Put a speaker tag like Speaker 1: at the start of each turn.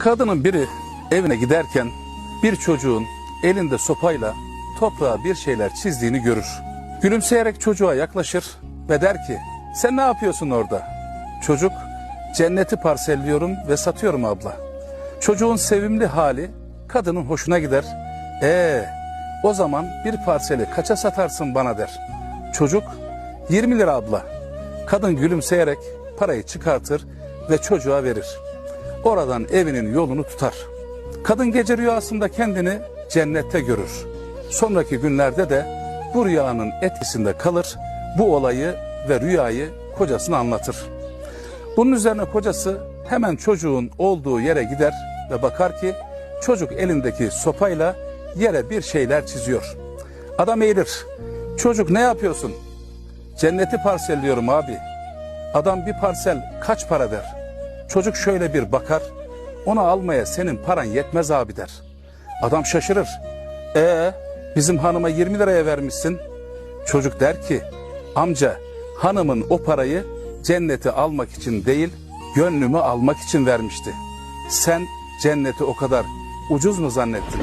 Speaker 1: Kadının biri evine giderken bir çocuğun elinde sopayla toprağa bir şeyler çizdiğini görür. Gülümseyerek çocuğa yaklaşır ve der ki sen ne yapıyorsun orada? Çocuk cenneti parselliyorum ve satıyorum abla. Çocuğun sevimli hali kadının hoşuna gider. Ee, o zaman bir parseli kaça satarsın bana der. Çocuk 20 lira abla. Kadın gülümseyerek parayı çıkartır ve çocuğa verir. Oradan evinin yolunu tutar. Kadın gece rüyasında kendini cennette görür. Sonraki günlerde de bu rüyanın etkisinde kalır, bu olayı ve rüyayı kocasına anlatır. Bunun üzerine kocası hemen çocuğun olduğu yere gider ve bakar ki çocuk elindeki sopayla yere bir şeyler çiziyor. Adam eğilir. Çocuk ne yapıyorsun? Cenneti parselliyorum abi. Adam bir parsel kaç para der. Çocuk şöyle bir bakar. Onu almaya senin paran yetmez abi der. Adam şaşırır. E bizim hanıma 20 liraya vermişsin. Çocuk der ki amca hanımın o parayı cenneti almak için değil gönlümü almak için vermişti. Sen cenneti o kadar ucuz mu zannettin?